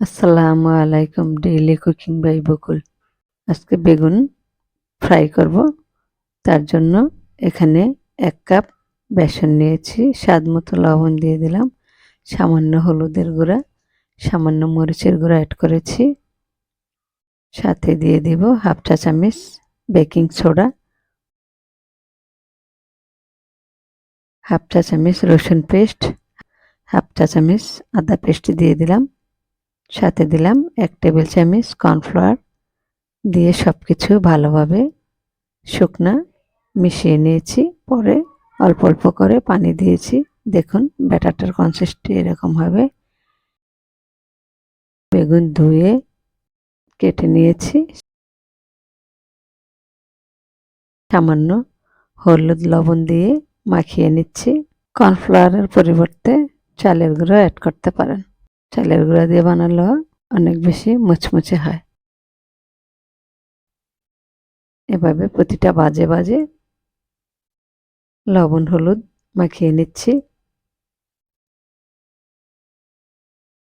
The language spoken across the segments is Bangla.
আসসালামু আলাইকুম ডেইলি কুকিং বাই বকুল। আজকে বেগুন ফ্রাই করব। তার জন্য এখানে এক কাপ বেসন নিয়েছি। স্বাদ মতো লবণ দিয়ে দিলাম। সামান্য হলুদের গুঁড়া, সামান্য মরিচের গুঁড়া অ্যাড করেছি। সাথে দিয়ে দিব হাফ চা চামচ বেকিং সোডা হাফ চা চামচ রসুন পেস্ট হাফ চা চামচ আদা পেস্ট দিয়ে দিলাম। সাথে দিলাম এক টেবিল চামচ কর্নফ্লাওয়ার দিয়ে সব কিছু ভালোভাবে শুকনা মিশিয়ে নিয়েছি। পরে অল্প অল্প করে পানি দিয়েছি। দেখুন, ব্যাটারটার কনসিস্টি এরকম হবে। বেগুন ধুয়ে কেটে নিয়েছি। সামান্য হলুদ লবণ দিয়ে মাখিয়ে নিচ্ছি। কর্নফ্লাওয়ারের পরিবর্তে চালের গুঁড়ো অ্যাড করতে পারেন। চালের গুঁড়া দিয়ে বানালেও অনেক বেশি মুচমুচে হয়। এভাবে প্রতিটা বাজে বাজে লবণ, হলুদ মাখিয়ে নিচ্ছি।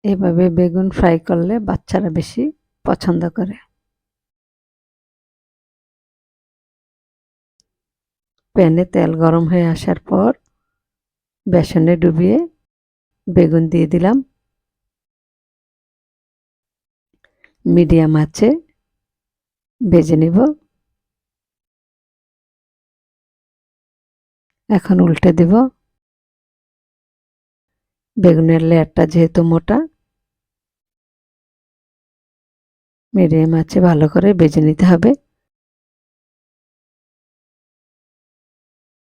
এভাবে বেগুন ফ্রাই করলে বাচ্চারা বেশি পছন্দ করে। প্যানে তেল গরম হয়ে আসার পর বেসনে ডুবিয়ে বেগুন দিয়ে দিলাম। মিডিয়াম আছে ভেজে নিব। এখন উল্টে দেব। বেগুনের লেয়ারটা যেহেতু মোটা, মিডিয়াম আছে, ভালো করে বেজে নিতে হবে।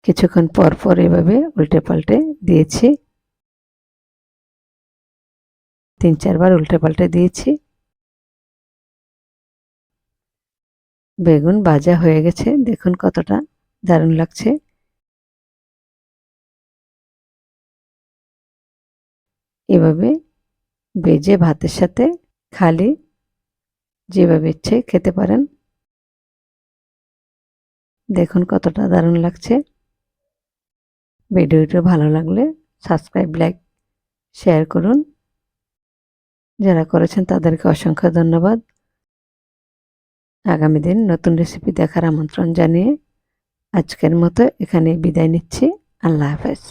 কিছুক্ষণ পর পর এভাবে উল্টে পাল্টে দিয়েছি। তিন চারবার উল্টে পাল্টে দিয়েছি। বেগুন ভাজা হয়ে গেছে। দেখুন কতটা দারুণ লাগছে। এভাবে বেজে ভাতের সাথে খালি যেভাবে ইচ্ছে খেতে পারেন। দেখুন কতটা দারুণ লাগছে। ভিডিওটা ভালো লাগলে সাবস্ক্রাইব, লাইক, শেয়ার করুন। যারা করেছেন তাদেরকে অসংখ্য ধন্যবাদ। আগামী দিন নতুন রেসিপি দেখার আমন্ত্রণ জানিয়ে আজকের মতো এখানে বিদায় নিচ্ছি। আল্লাহ হাফেজ।